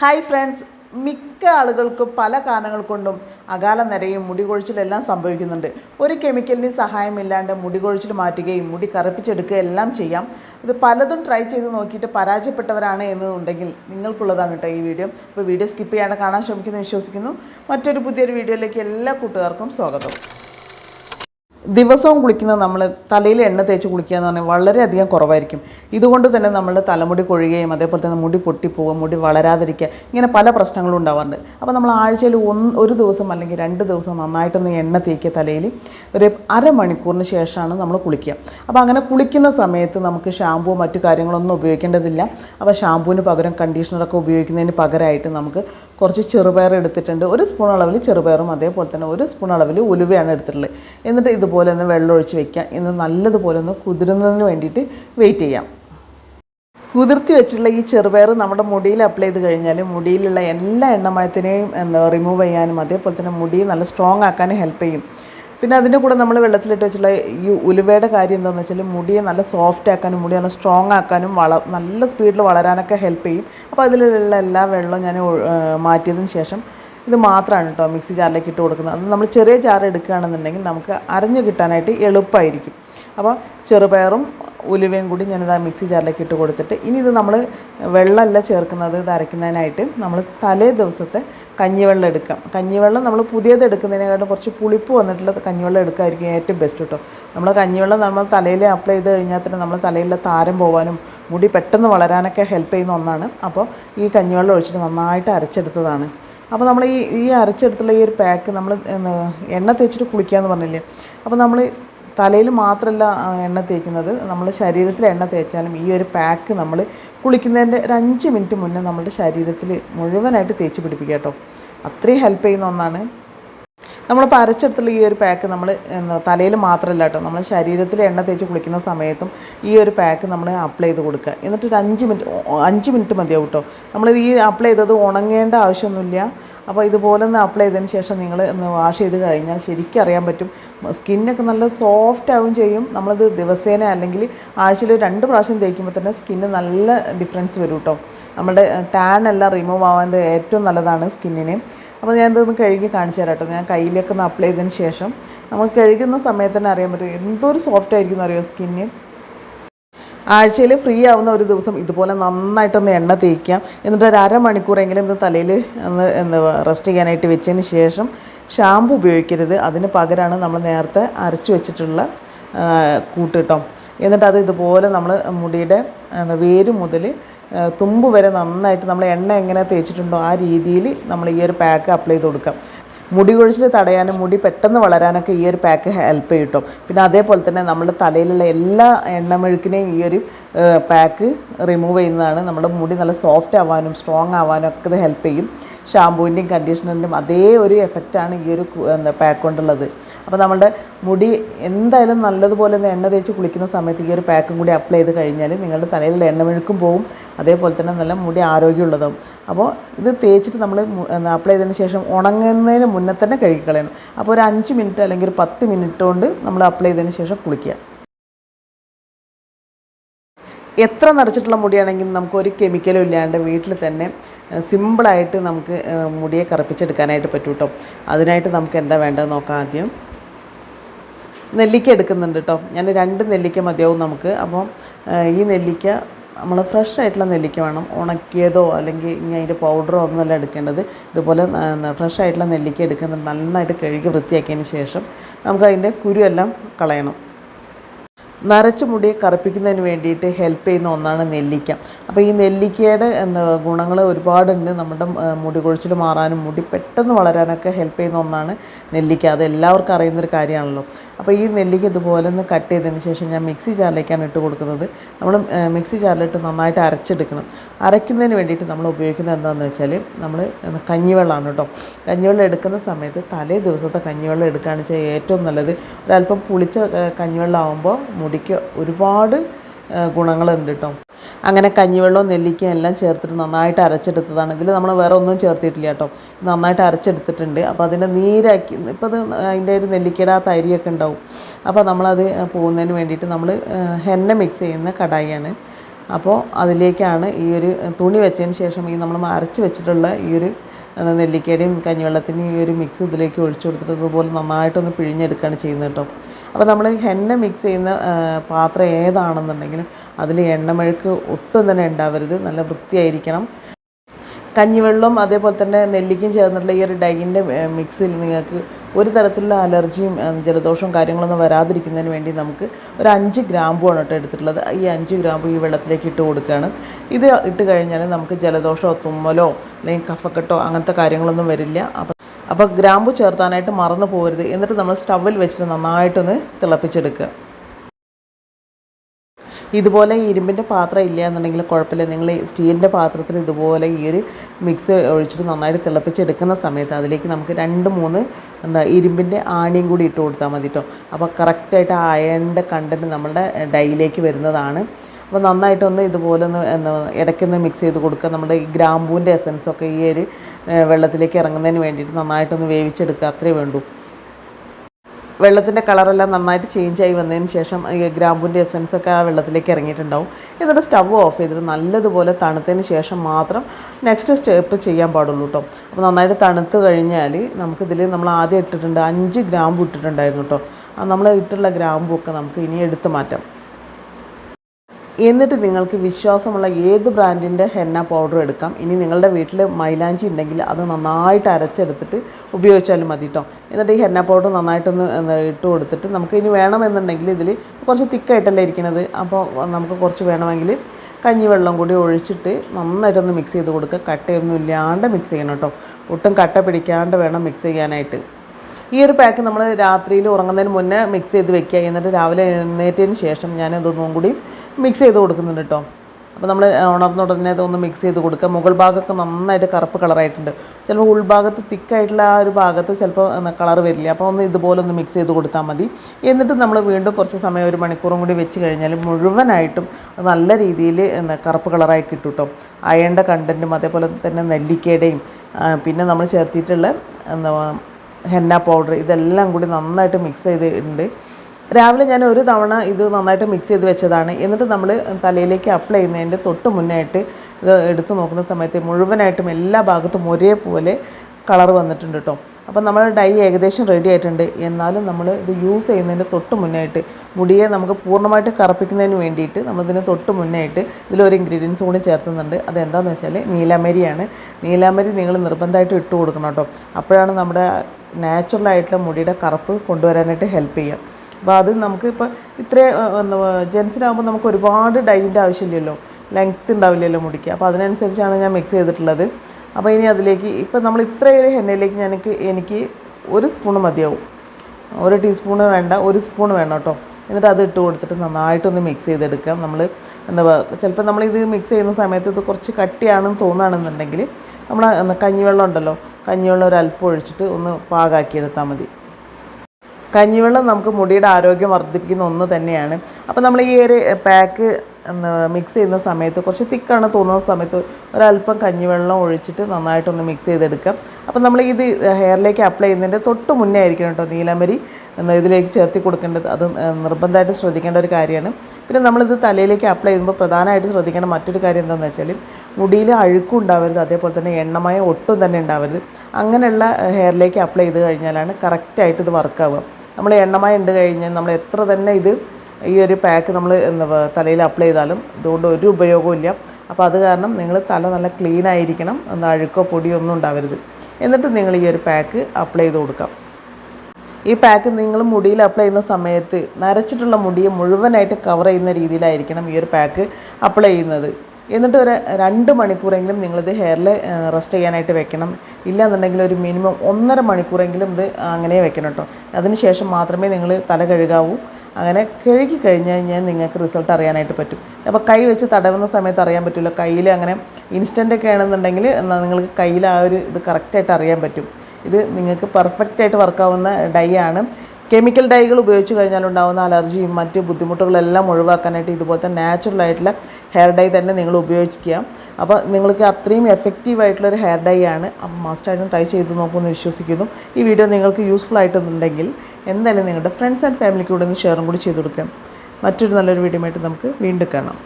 Hi friends മിക്ക ആളുകൾക്കും പല കാരണങ്ങൾ കൊണ്ടും അകാല നരയും മുടി കൊഴിച്ചിലെല്ലാം സംഭവിക്കുന്നുണ്ട്. ഒരു കെമിക്കലിന് സഹായമില്ലാണ്ട് മുടി കൊഴിച്ചിൽ മാറ്റുകയും മുടി കറുപ്പിച്ചെടുക്കുകയും എല്ലാം ചെയ്യാം. ഇത് പലതും ട്രൈ ചെയ്ത് നോക്കിയിട്ട് പരാജയപ്പെട്ടവരാണ് എന്നുണ്ടെങ്കിൽ നിങ്ങൾക്കുള്ളതാണ് കേട്ടോ ഈ വീഡിയോ. അപ്പോൾ വീഡിയോ സ്കിപ്പ് ചെയ്യാണ്ട് കാണാൻ ശ്രമിക്കുന്നു വിശ്വസിക്കുന്നു. മറ്റൊരു പുതിയൊരു വീഡിയോയിലേക്ക് എല്ലാ കൂട്ടുകാർക്കും സ്വാഗതം. ദിവസവും കുളിക്കുന്ന നമ്മൾ തലയിൽ എണ്ണ തേച്ച് കുളിക്കുക എന്ന് പറഞ്ഞാൽ വളരെയധികം കുറവായിരിക്കും. ഇതുകൊണ്ട് തന്നെ നമ്മളുടെ തലമുടി കൊഴിയുകയും അതേപോലെ തന്നെ മുടി പൊട്ടിപ്പോവുക മുടി വളരാതിരിക്കുക ഇങ്ങനെ പല പ്രശ്നങ്ങളും ഉണ്ടാവാറുണ്ട്. അപ്പോൾ നമ്മൾ ആഴ്ചയിൽ ഒന്ന് ഒരു ദിവസം അല്ലെങ്കിൽ രണ്ട് ദിവസം നന്നായിട്ടൊന്ന് എണ്ണ തേക്കുക തലയിൽ. ഒരു അരമണിക്കൂറിന് ശേഷമാണ് നമ്മൾ കുളിക്കുക. അപ്പോൾ അങ്ങനെ കുളിക്കുന്ന സമയത്ത് നമുക്ക് ഷാമ്പുവോ മറ്റു കാര്യങ്ങളൊന്നും ഉപയോഗിക്കേണ്ടതില്ല. അപ്പോൾ ഷാമ്പുവിന് പകരം കണ്ടീഷണറൊക്കെ ഉപയോഗിക്കുന്നതിന് പകരമായിട്ട് നമുക്ക് കുറച്ച് ചെറുപയർ എടുത്തിട്ടുണ്ട്. ഒരു സ്പൂൺ അളവിൽ ചെറുപയറും അതേപോലെ തന്നെ ഒരു സ്പൂൺ അളവിൽ ഉലുവയാണ് എടുത്തിട്ടുള്ളത്. എന്നിട്ട് ഇതുപോലെ ഒന്ന് വെള്ളം ഒഴിച്ച് വെക്കാം. ഇന്ന് നല്ലതുപോലെ ഒന്ന് കുതിരുന്നതിന് വേണ്ടിയിട്ട് വെയിറ്റ് ചെയ്യാം. കുതിർത്തി വെച്ചിട്ടുള്ള ഈ ചെറുപയർ നമ്മുടെ മുടിയിൽ അപ്ലൈ ചെയ്ത് കഴിഞ്ഞാൽ മുടിയിലുള്ള എല്ലാ എണ്ണമയത്തിനെയും എന്താ റിമൂവ് ചെയ്യാനും അതേപോലെ തന്നെ മുടി നല്ല സ്ട്രോങ് ആക്കാനും ഹെൽപ്പ് ചെയ്യും. പിന്നെ അതിന്റെ കൂടെ നമ്മൾ വെള്ളത്തിലിട്ട് വെച്ചിട്ടുള്ള ഈ ഉലുവയുടെ കാര്യം എന്താണെന്ന് വെച്ചാൽ മുടിയെ നല്ല സോഫ്റ്റ് ആക്കാനും മുടി നല്ല സ്ട്രോങ് ആക്കാനും വള നല്ല സ്പീഡിൽ വളരാനൊക്കെ ഹെൽപ്പ് ചെയ്യും. അപ്പോൾ അതിലുള്ള എല്ലാ വെള്ളവും ഞാൻ മാറ്റിയതിന് ശേഷം ഇത് മാത്രമാണ് കേട്ടോ മിക്സി ജാറിലേക്ക് ഇട്ട് കൊടുക്കുന്നത്. അത് നമ്മൾ ചെറിയ ജാർ എടുക്കുകയാണെന്നുണ്ടെങ്കിൽ നമുക്ക് അരഞ്ഞു കിട്ടാനായിട്ട് എളുപ്പമായിരിക്കും അപ്പോൾ ചെറുപയറും ഉലുവയും കൂടി ഞാനിത് മിക്സി ജാറിലേക്ക് ഇട്ട് കൊടുത്തിട്ട് ഇനി ഇത് നമ്മൾ വെള്ളമല്ല ചേർക്കുന്നത് ഇത് അരയ്ക്കുന്നതിനായിട്ട് നമ്മൾ തലേ ദിവസത്തെ കഞ്ഞിവെള്ളം എടുക്കാം. കഞ്ഞിവെള്ളം നമ്മൾ പുതിയത് എടുക്കുന്നതിനെക്കാട്ടും കുറച്ച് പുളിപ്പ് വന്നിട്ടുള്ള കഞ്ഞിവെള്ളം എടുക്കായിരിക്കും ഏറ്റവും ബെസ്റ്റ് കേട്ടോ നമ്മൾ കഞ്ഞിവെള്ളം നമ്മൾ തലയിൽ അപ്ലൈ ചെയ്ത് കഴിഞ്ഞാൽ തന്നെ നമ്മൾ തലയിലെ താരം പോകാനും മുടി പെട്ടെന്ന് വളരാനൊക്കെ ഹെൽപ്പ് ചെയ്യുന്ന ഒന്നാണ്. അപ്പോൾ ഈ കഞ്ഞിവെള്ളം ഒഴിച്ചിട്ട് നന്നായിട്ട് അരച്ചെടുത്തതാണ്. അപ്പോൾ നമ്മൾ ഈ ഈ അരച്ചെടുത്തുള്ള ഈ ഒരു പാക്ക് നമ്മൾ എണ്ണ തേച്ചിട്ട് കുളിക്കാന്ന് പറഞ്ഞില്ലേ? അപ്പോൾ നമ്മൾ തലയിൽ മാത്രമല്ല എണ്ണ തേക്കുന്നത്. നമ്മൾ ശരീരത്തിൽ എണ്ണ തേച്ചാലും ഈ ഒരു പാക്ക് നമ്മൾ കുളിക്കുന്നതിന്റെ ഒരു അഞ്ച് മിനിറ്റ് മുന്നേ നമ്മുടെ ശരീരത്തിൽ മുഴുവനായിട്ട് തേച്ച് പിടിപ്പിക്കുക കേട്ടോ. അത്രയും ഹെൽപ്പ് ചെയ്യുന്ന ഒന്നാണ്. നമ്മളിപ്പോൾ അരച്ചെടുത്തുള്ള ഈ ഒരു പാക്ക് നമ്മൾ തലയിൽ മാത്രമല്ല കേട്ടോ. നമ്മൾ ശരീരത്തിൽ എണ്ണ തേച്ച് കുളിക്കുന്ന സമയത്തും ഈ ഒരു പാക്ക് നമ്മൾ അപ്ലൈ ചെയ്ത് കൊടുക്കുക. എന്നിട്ട് ഒരു അഞ്ച് മിനിറ്റ് അഞ്ച് മിനിറ്റ് മതിയാവും കേട്ടോ. നമ്മൾ ഈ അപ്ലൈ ചെയ്തത് ഉണങ്ങേണ്ട ആവശ്യമൊന്നുമില്ല. അപ്പോൾ ഇതുപോലെ ഒന്ന് അപ്ലൈ ചെയ്തതിന് ശേഷം നിങ്ങൾ ഒന്ന് വാഷ് ചെയ്ത് കഴിഞ്ഞാൽ ശരിക്കും അറിയാൻ പറ്റും. സ്കിന്നൊക്കെ നല്ല സോഫ്റ്റ് ആവും ചെയ്യും. നമ്മളത് ദിവസേന അല്ലെങ്കിൽ ആഴ്ചയിൽ രണ്ട് പ്രാവശ്യം തേക്കുമ്പോൾ തന്നെ സ്കിന്ന് നല്ല ഡിഫറൻസ് വരും കേട്ടോ. നമ്മുടെ ടാൻ എല്ലാം റിമൂവ് ആവാൻ ഏറ്റവും നല്ലതാണ് സ്കിന്നിന്. അപ്പോൾ ഞാൻ ഇതൊന്ന് കഴുകി കാണിച്ചു തരാം കേട്ടോ. ഞാൻ കയ്യിലൊക്കെ ഒന്ന് അപ്ലൈ ചെയ്തതിന് ശേഷം. നമുക്ക് കഴുകുന്ന സമയത്ത് തന്നെ അറിയാൻ പറ്റും എന്തൊരു സോഫ്റ്റ് ആയിരിക്കും അറിയോ സ്കിന്ന് ആഴ്ചയിൽ ഫ്രീ ആവുന്ന ഒരു ദിവസം ഇതുപോലെ നന്നായിട്ടൊന്ന് എണ്ണ തേക്കാം. എന്നിട്ട് ഒരു അരമണിക്കൂറെങ്കിലും ഇത് തലയിൽ ഒന്ന് എന്താ റെസ്റ്റ് ചെയ്യാനായിട്ട് വെച്ചതിന് ശേഷം ഷാമ്പു ഉപയോഗിക്കരുത്. അതിന് പകരമാണ് നമ്മൾ നേരത്തെ അരച്ചു വെച്ചിട്ടുള്ള കൂട്ട് കേട്ടോ. എന്നിട്ട് ഇതുപോലെ നമ്മൾ മുടിയുടെ വേര് മുതൽ തുമ്പ് വരെ നന്നായിട്ട് നമ്മൾ എണ്ണ എങ്ങനെ തേച്ചിട്ടുണ്ടോ ആ രീതിയിൽ നമ്മൾ ഈ ഒരു പാക്ക് അപ്ലൈ ചെയ്ത് കൊടുക്കാം. മുടി കൊഴിച്ചിൽ തടയാനും മുടി പെട്ടെന്ന് വളരാനൊക്കെ ഈ ഒരു പാക്ക് ഹെൽപ്പ് ചെയ്യും പിന്നെ അതേപോലെ തന്നെ നമ്മുടെ തലയിലുള്ള എല്ലാ എണ്ണമെഴുക്കിനെയും ഈ ഒരു പാക്ക് റിമൂവ് ചെയ്യുന്നതാണ്. നമ്മുടെ മുടി നല്ല സോഫ്റ്റ് ആവാനും സ്ട്രോങ് ആവാനും ഒക്കെ ഇത് ഹെൽപ്പ് ചെയ്യും. ഷാമ്പൂവിന്റെയും കണ്ടീഷണറിന്റെയും അതേ ഒരു എഫക്റ്റാണ് ഈ ഒരു പാക്ക് കൊണ്ടുള്ളത്. അപ്പോൾ നമ്മുടെ മുടി എന്തായാലും നല്ലതുപോലെ എണ്ണ തേച്ച് കുളിക്കുന്ന സമയത്ത് ഈ ഒരു പാക്കും കൂടി അപ്ലൈ ചെയ്ത് കഴിഞ്ഞാൽ നിങ്ങളുടെ തലയിലുള്ള എണ്ണമെഴുക്കും പോവും. അതേപോലെ തന്നെ നല്ല മുടി ആരോഗ്യമുള്ളതും. അപ്പോൾ ഇത് തേച്ചിട്ട് നമ്മൾ അപ്ലൈ ചെയ്തതിന് ശേഷം ഉണങ്ങുന്നതിന് മുന്നേ തന്നെ കഴുകിക്കളയണം. അപ്പോൾ ഒരു അഞ്ച് മിനിറ്റ് അല്ലെങ്കിൽ ഒരു പത്ത് മിനിറ്റ് കൊണ്ട് നമ്മൾ അപ്ലൈ ചെയ്തതിന് ശേഷം കുളിക്കുക. എത്ര നിറച്ചിട്ടുള്ള മുടിയാണെങ്കിലും നമുക്ക് ഒരു കെമിക്കലും ഇല്ലാണ്ട് വീട്ടിൽ തന്നെ സിമ്പിളായിട്ട് നമുക്ക് മുടിയെ കറുപ്പിച്ചെടുക്കാനായിട്ട് പറ്റും കേട്ടോ അതിനായിട്ട് നമുക്ക് എന്താ വേണ്ടത് നോക്കാം ആദ്യം. നെല്ലിക്ക എടുക്കുന്നുണ്ട് കേട്ടോ ഞാൻ രണ്ട് നെല്ലിക്ക മതിയാവും നമുക്ക്. അപ്പം ഈ നെല്ലിക്ക നമ്മൾ ഫ്രഷ് ആയിട്ടുള്ള നെല്ലിക്ക വേണം. ഉണക്കിയതോ അല്ലെങ്കിൽ ഇനി അതിന്റെ പൗഡറോ ഒന്നുമല്ല എടുക്കേണ്ടത്. ഇതുപോലെ ഫ്രഷ് ആയിട്ടുള്ള നെല്ലിക്ക എടുക്കുന്നത് നന്നായിട്ട് കഴുകി വൃത്തിയാക്കിയതിന് ശേഷം നമുക്ക് അതിന്റെ കുരുവെല്ലാം കളയണം. നരച്ച മുടിയെ കറുപ്പിക്കുന്നതിന് വേണ്ടിയിട്ട് ഹെൽപ്പ് ചെയ്യുന്ന ഒന്നാണ് നെല്ലിക്ക. അപ്പോൾ ഈ നെല്ലിക്കയുടെ ഗുണങ്ങൾ ഒരുപാടുണ്ട്. നമ്മുടെ മുടി കൊഴിച്ചിൽ മാറാനും മുടി പെട്ടെന്ന് വളരാനൊക്കെ ഹെൽപ്പ് ചെയ്യുന്ന ഒന്നാണ് നെല്ലിക്ക. അത് എല്ലാവർക്കും അറിയുന്നൊരു കാര്യമാണല്ലോ. അപ്പോൾ ഈ നെല്ലിക്ക ഇതുപോലെ ഒന്ന് കട്ട് ചെയ്തതിന് ശേഷം ഞാൻ മിക്സി ജാറിലേക്കാണ് ഇട്ട് കൊടുക്കുന്നത്. നമ്മൾ മിക്സി ജാറിലിട്ട് നന്നായിട്ട് അരച്ചെടുക്കണം. അരയ്ക്കുന്നതിന് വേണ്ടിയിട്ട് നമ്മൾ ഉപയോഗിക്കുന്നത് എന്താണെന്ന് വെച്ചാൽ നമ്മൾ കഞ്ഞിവെള്ളമാണ് കേട്ടോ. കഞ്ഞിവെള്ളം എടുക്കുന്ന സമയത്ത് തലേ ദിവസത്തെ കഞ്ഞിവെള്ളം എടുക്കുകയാണെന്ന് വെച്ചാൽ ഏറ്റവും നല്ലത്. ഒരല്പം പുളിച്ച കഞ്ഞിവെള്ളം ആകുമ്പോൾ മുടിക്ക് ഒരുപാട് ഗുണങ്ങളുണ്ട് കേട്ടോ അങ്ങനെ കഞ്ഞിവെള്ളവും നെല്ലിക്കയും എല്ലാം ചേർത്തിട്ട് നന്നായിട്ട് അരച്ചെടുത്തതാണ്. ഇതിൽ നമ്മൾ വേറെ ഒന്നും ചേർത്തിട്ടില്ല കേട്ടോ നന്നായിട്ട് അരച്ചെടുത്തിട്ടുണ്ട്. അപ്പോൾ അതിന്റെ നീരാക്കി ഇപ്പോൾ അത് അതിന്റെ ഒരു നെല്ലിക്കയുടെ ആ തരിയൊക്കെ ഉണ്ടാവും. അപ്പോൾ നമ്മളത് പോകുന്നതിന് വേണ്ടിയിട്ട് നമ്മൾ ഹെന്ന മിക്സ് ചെയ്യുന്ന കടായിയാണ്. അപ്പോൾ അതിലേക്കാണ് ഈ ഒരു തുണി വെച്ചതിന് ശേഷം ഈ നമ്മൾ അരച്ച് വെച്ചിട്ടുള്ള ഈ ഒരു നെല്ലിക്കയുടെയും കഞ്ഞിവെള്ളത്തിന്റെയും ഈ ഒരു മിക്സ് ഇതിലേക്ക് ഒഴിച്ചു കൊടുത്തിട്ട് നന്നായിട്ടൊന്ന് പിഴിഞ്ഞെടുക്കുകയാണ് ചെയ്യുന്നത് കേട്ടോ. അപ്പോൾ നമ്മൾ ഹെന്ന മിക്സ് ചെയ്യുന്ന പാത്രം ഏതാണെന്നുണ്ടെങ്കിലും അതിൽ എണ്ണമെഴുക്ക് ഒട്ടും തന്നെ ഉണ്ടാവരുത്. നല്ല വൃത്തിയായിരിക്കണം. കഞ്ഞിവെള്ളം അതേപോലെ തന്നെ നെല്ലിക്കും ചേർന്നിട്ടുള്ള ഈ ഒരു ഡൈന്റെ മിക്സിൽ നിങ്ങൾക്ക് ഒരു തരത്തിലുള്ള അലർജിയും ജലദോഷവും കാര്യങ്ങളൊന്നും വരാതിരിക്കുന്നതിന് വേണ്ടി നമുക്ക് ഒരു അഞ്ച് ഗ്രാമ്പുമാണ് കേട്ടോ എടുത്തിട്ടുള്ളത്. ഈ അഞ്ച് ഗ്രാമ്പു ഈ വെള്ളത്തിലേക്ക് ഇട്ട് കൊടുക്കുകയാണ്. ഇത് ഇട്ട് കഴിഞ്ഞാൽ നമുക്ക് ജലദോഷമോ തുമ്മലോ അല്ലെങ്കിൽ കഫക്കെട്ടോ അങ്ങനത്തെ കാര്യങ്ങളൊന്നും വരില്ല. അപ്പം അപ്പോൾ ഗ്രാമ്പു ചേർത്താനായിട്ട് മറന്നു പോകരുത്. എന്നിട്ട് നമ്മൾ സ്റ്റവിൽ വെച്ചിട്ട് നന്നായിട്ടൊന്ന് തിളപ്പിച്ചെടുക്കുക. ഇതുപോലെ ഇരുമ്പിന്റെ പാത്രം ഇല്ല എന്നുണ്ടെങ്കിൽ കുഴപ്പമില്ല. നിങ്ങൾ സ്റ്റീലിന്റെ പാത്രത്തിൽ ഇതുപോലെ ഈ ഒരു മിക്സ് ഒഴിച്ചിട്ട് നന്നായിട്ട് തിളപ്പിച്ചെടുക്കുന്ന സമയത്ത് അതിലേക്ക് നമുക്ക് രണ്ട് മൂന്ന് എന്താ ഇരുമ്പിന്റെ ആണിയും കൂടി ഇട്ട് കൊടുത്താൽ മതി കേട്ടോ അപ്പോൾ കറക്റ്റായിട്ട് ആ അയണിന്റെ കണ്ടന്റ് നമ്മുടെ ഡൈയിലേക്ക് വരുന്നതാണ്. അപ്പോൾ നന്നായിട്ടൊന്ന് ഇതുപോലെ ഒന്ന് എന്താ ഇടയ്ക്കൊന്ന് മിക്സ് ചെയ്ത് കൊടുക്കുക. നമ്മുടെ ഈ ഗ്രാമ്പൂവിന്റെ എസൻസൊക്കെ ഈ ഒരു വെള്ളത്തിലേക്ക് ഇറങ്ങുന്നതിന് വേണ്ടിയിട്ട് നന്നായിട്ടൊന്ന് വേവിച്ചെടുക്കുക. അത്രേ വേണ്ടൂ. വെള്ളത്തിന്റെ കളറെല്ലാം നന്നായിട്ട് ചേഞ്ച് ആയി വന്നതിന് ശേഷം ഗ്രാമ്പൂന്റെ എസൻസ് ഒക്കെ ആ വെള്ളത്തിലേക്ക് ഇറങ്ങിയിട്ടുണ്ടാവും. എന്നിട്ട് സ്റ്റവ് ഓഫ് ചെയ്തിട്ട് നല്ലതുപോലെ തണുത്തതിന് ശേഷം മാത്രം നെക്സ്റ്റ് സ്റ്റെപ്പ് ചെയ്യാൻ പാടുള്ളൂ കേട്ടോ അപ്പോൾ നന്നായിട്ട് തണുത്ത് കഴിഞ്ഞാൽ നമുക്കിതിൽ നമ്മൾ ആദ്യം ഇട്ടിട്ടുണ്ട് അഞ്ച് ഗ്രാമ്പു ഇട്ടിട്ടുണ്ടായിരുന്നു കേട്ടോ നമ്മൾ ഇട്ടുള്ള ഗ്രാമ്പൊക്കെ നമുക്ക് ഇനി എടുത്ത് മാറ്റാം. എന്നിട്ട് നിങ്ങൾക്ക് വിശ്വാസമുള്ള ഏത് ബ്രാൻഡിന്റെ ഹെന്ന പൗഡർ എടുക്കാം. ഇനി നിങ്ങളുടെ വീട്ടിൽ മൈലാഞ്ചി ഉണ്ടെങ്കിൽ അത് നന്നായിട്ട് അരച്ചെടുത്തിട്ട് ഉപയോഗിച്ചാലും മതി കേട്ടോ എന്നിട്ട് ഈ ഹെന്ന പൗഡർ നന്നായിട്ടൊന്ന് ഇട്ട് കൊടുത്തിട്ട് നമുക്ക് ഇനി വേണമെന്നുണ്ടെങ്കിൽ ഇതിൽ കുറച്ച് തിക്കായിട്ടല്ലേ ഇരിക്കുന്നത്. അപ്പോൾ നമുക്ക് കുറച്ച് വേണമെങ്കിൽ കഞ്ഞിവെള്ളം കൂടി ഒഴിച്ചിട്ട് നന്നായിട്ടൊന്ന് മിക്സ് ചെയ്ത് കൊടുക്കുക. കട്ടയൊന്നും ഇല്ലാണ്ട് മിക്സ് ചെയ്യണം കേട്ടോ ഒട്ടും കട്ട പിടിക്കാണ്ട് വേണം മിക്സ് ചെയ്യാനായിട്ട്. ഈ ഒരു പാക്ക് നമ്മൾ രാത്രിയിൽ ഉറങ്ങുന്നതിന് മുന്നേ മിക്സ് ചെയ്ത് വെക്കുക. എന്നിട്ട് രാവിലെ എഴുന്നേറ്റതിന് ശേഷം ഞാനതൊന്നും കൂടി മിക്സ് ചെയ്ത് കൊടുക്കുന്നുണ്ട് കേട്ടോ അപ്പോൾ നമ്മൾ ഉണർന്ന ഉടനെ അതൊന്ന് മിക്സ് ചെയ്ത് കൊടുക്കുക. മുകൾ ഭാഗമൊക്കെ നന്നായിട്ട് കറുപ്പ് കളറായിട്ടുണ്ട് ചിലപ്പോൾ ഉൾഭാഗത്ത് തിക്കായിട്ടുള്ള ആ ഒരു ഭാഗത്ത് ചിലപ്പോൾ കളർ വരില്ല. അപ്പോൾ ഒന്ന് ഇതുപോലെ ഒന്ന് മിക്സ് ചെയ്ത് കൊടുത്താൽ മതി. എന്നിട്ട് നമ്മൾ വീണ്ടും കുറച്ച് സമയം ഒരു മണിക്കൂറും കൂടി വെച്ച് കഴിഞ്ഞാൽ മുഴുവനായിട്ടും നല്ല രീതിയിൽ കറുപ്പ് കളറായി കിട്ടും കേട്ടോ അയണ്ട കണ്ടന്റും അതേപോലെ തന്നെ നെല്ലിക്കയുടെയും പിന്നെ നമ്മൾ ചേർത്തിട്ടുള്ള എന്താ ഹെന്ന പൗഡർ ഇതെല്ലാം കൂടി നന്നായിട്ട് മിക്സ് ചെയ്തിട്ടുണ്ട് രാവിലെ ഞാൻ ഒരു തവണ ഇത് നന്നായിട്ട് മിക്സ് ചെയ്ത് വെച്ചതാണ്. എന്നിട്ട് നമ്മൾ തലയിലേക്ക് അപ്ലൈ ചെയ്യുന്നതിന്റെ തൊട്ട് മുന്നായിട്ട് ഇത് എടുത്ത് നോക്കുന്ന സമയത്ത് മുഴുവനായിട്ടും എല്ലാ ഭാഗത്തും ഒരേപോലെ കളർ വന്നിട്ടുണ്ട് കേട്ടോ അപ്പം നമ്മൾ ഡൈ ഏകദേശം റെഡി ആയിട്ടുണ്ട്. എന്നാലും നമ്മൾ ഇത് യൂസ് ചെയ്യുന്നതിന്റെ തൊട്ട് മുന്നായിട്ട് മുടിയെ നമുക്ക് പൂർണമായിട്ട് കറുപ്പിക്കുന്നതിന് വേണ്ടിയിട്ട് നമ്മളിതിന് തൊട്ട് മുന്നായിട്ട് ഇതിലൊരു ഇൻഗ്രീഡിയൻസ് കൂടി ചേർത്തുന്നുണ്ട്. അതെന്താണെന്ന് വെച്ചാൽ നീലാമരിയാണ് നീലാമരി നിങ്ങൾ നിർബന്ധമായിട്ട് ഇട്ട് കൊടുക്കണം കേട്ടോ അപ്പോഴാണ് നമ്മുടെ നാച്ചുറലായിട്ടുള്ള മുടിയുടെ കറുപ്പ് കൊണ്ടുവരാനായിട്ട് ഹെൽപ്പ് ചെയ്യുക അപ്പോൾ അത് നമുക്ക് ഇപ്പോൾ ഇത്രയും ജെൻസിനാകുമ്പോൾ നമുക്ക് ഒരുപാട് ഡൈന്റെ ആവശ്യമില്ലല്ലോ. ലെങ്ത് ഉണ്ടാവില്ലല്ലോ മുടിക്ക്. അപ്പോൾ അതിനനുസരിച്ചാണ് ഞാൻ മിക്സ് ചെയ്തിട്ടുള്ളത്. അപ്പോൾ ഇനി അതിലേക്ക് ഇപ്പം നമ്മൾ ഇത്രയൊരു ഹെന്നയിലേക്ക് ഞാൻ എനിക്ക് ഒരു സ്പൂൺ മതിയാവും. ഒരു ടീസ്പൂണ് വേണ്ട ഒരു സ്പൂൺ വേണം കേട്ടോ. എന്നിട്ട് അത് ഇട്ട് കൊടുത്തിട്ട് നന്നായിട്ടൊന്ന് മിക്സ് ചെയ്തെടുക്കാം. നമ്മൾ എന്താ ചിലപ്പോൾ നമ്മളിത് മിക്സ് ചെയ്യുന്ന സമയത്ത് ഇത് കുറച്ച് കട്ടിയാണെന്ന് തോന്നുകയാണെന്നുണ്ടെങ്കിൽ നമ്മൾ കഞ്ഞിവെള്ളം ഉണ്ടല്ലോ കഞ്ഞിവെള്ളം ഒരു അല്പം ഒഴിച്ചിട്ട് ഒന്ന് പാകാക്കി എടുത്താൽ മതി. കഞ്ഞിവെള്ളം നമുക്ക് മുടിയുടെ ആരോഗ്യം വർദ്ധിപ്പിക്കുന്ന ഒന്ന് തന്നെയാണ്. അപ്പോൾ നമ്മൾ ഈ ഒരു പാക്ക് മിക്സ് ചെയ്യുന്ന സമയത്ത് കുറച്ച് തിക്കാണ് തോന്നുന്ന സമയത്ത് ഒരല്പം കഞ്ഞിവെള്ളം ഒഴിച്ചിട്ട് നന്നായിട്ടൊന്ന് മിക്സ് ചെയ്തെടുക്കാം. അപ്പോൾ നമ്മൾ ഇത് ഹെയറിലേക്ക് അപ്ലൈ ചെയ്യുന്നതിന്റെ തൊട്ട് മുന്നേ ആയിരിക്കണം കേട്ടോ നീലമരി ഇതിലേക്ക് ചേർത്തി കൊടുക്കേണ്ടത്. അത് നിർബന്ധമായിട്ട് ശ്രദ്ധിക്കേണ്ട ഒരു കാര്യമാണ്. പിന്നെ നമ്മളിത് തലയിലേക്ക് അപ്ലൈ ചെയ്യുമ്പോൾ പ്രധാനമായിട്ട് ശ്രദ്ധിക്കേണ്ട മറ്റൊരു കാര്യം എന്താണെന്ന് വെച്ചാൽ മുടിയിൽ അഴുക്കും ഉണ്ടാവരുത്. അതേപോലെ തന്നെ എണ്ണമയം ഒട്ടും തന്നെ ഉണ്ടാവരുത്. അങ്ങനെയുള്ള ഹെയറിലേക്ക് അപ്ലൈ ചെയ്ത് കഴിഞ്ഞാലാണ് കറക്റ്റായിട്ട് ഇത് വർക്കാവുക നമ്മൾ എണ്ണമയം ഉണ്ട് കഴിഞ്ഞാൽ നമ്മൾ എത്ര തന്നെ ഇത് ഈ ഒരു പാക്ക് നമ്മൾ തലയിൽ അപ്ലൈ ചെയ്താലും ഇതുകൊണ്ട് ഒരു ഉപയോഗവും ഇല്ല. അപ്പോൾ അത് കാരണം നിങ്ങൾ തല നല്ല ക്ലീൻ ആയിരിക്കണം. എന്ന അഴുക്കോ പൊടിയോ ഒന്നും ഉണ്ടാവരുത്. എന്നിട്ട് നിങ്ങൾ ഈ ഒരു പാക്ക് അപ്ലൈ ചെയ്ത് കൊടുക്കാം. ഈ പാക്ക് നിങ്ങൾ മുടിയിൽ അപ്ലൈ ചെയ്യുന്ന സമയത്ത് നരച്ചിട്ടുള്ള മുടിയെ മുഴുവനായിട്ട് കവർ ചെയ്യുന്ന രീതിയിലായിരിക്കണം ഈ ഒരു പാക്ക് അപ്ലൈ ചെയ്യുന്നത്. എന്നിട്ട് ഒരു രണ്ട് മണിക്കൂറെങ്കിലും നിങ്ങളിത് ഹെയറിൽ റെസ്റ്റ് ചെയ്യാനായിട്ട് വെക്കണം. ഇല്ല എന്നുണ്ടെങ്കിൽ ഒരു മിനിമം ഒന്നര മണിക്കൂറെങ്കിലും ഇത് അങ്ങനെ വെക്കണം കേട്ടോ അതിന് ശേഷം മാത്രമേ നിങ്ങൾ തല കഴുകാവൂ. അങ്ങനെ കഴുകി കഴിഞ്ഞ് കഴിഞ്ഞാൽ നിങ്ങൾക്ക് റിസൾട്ട് അറിയാനായിട്ട് പറ്റും. അപ്പോൾ കൈ വെച്ച് തടവുന്ന സമയത്ത് അറിയാൻ പറ്റില്ല കയ്യിൽ അങ്ങനെ ഇൻസ്റ്റന്റ് ഒക്കെ ആണെന്നുണ്ടെങ്കിൽ നിങ്ങൾക്ക് കയ്യിൽ ആ ഒരു ഇത് കറക്റ്റായിട്ട് അറിയാൻ പറ്റും. ഇത് നിങ്ങൾക്ക് പെർഫെക്റ്റ് ആയിട്ട് വർക്കാവുന്ന ഡൈ ആണ്. കെമിക്കൽ ഡൈകൾ ഉപയോഗിച്ച് കഴിഞ്ഞാൽ ഉണ്ടാകുന്ന അലർജിയും മറ്റ് ബുദ്ധിമുട്ടുകളെല്ലാം ഒഴിവാക്കാനായിട്ട് ഇതുപോലത്തെ നാച്ചുറൽ ആയിട്ടുള്ള ഹെയർ ഡൈ തന്നെ നിങ്ങൾ ഉപയോഗിക്കുക. അപ്പോൾ നിങ്ങൾക്ക് അത്രയും എഫക്റ്റീവ് ആയിട്ടുള്ളൊരു ഹെയർ ഡൈ ആണ്. മസ്റ്റായിട്ടും ട്രൈ ചെയ്ത് നോക്കുമെന്ന് വിശ്വസിക്കുന്നു. ഈ വീഡിയോ നിങ്ങൾക്ക് യൂസ്ഫുൾ ആയിട്ടുണ്ടെങ്കിൽ എന്തായാലും നിങ്ങളുടെ ഫ്രണ്ട്സ് ആൻഡ് ഫാമിലിക്ക് കൂടെ ഒന്ന് ഷെയറും കൂടി ചെയ്ത് കൊടുക്കാം. മറ്റൊരു നല്ലൊരു വീഡിയോ ആയിട്ട് നമുക്ക് വീണ്ടും കാണാം.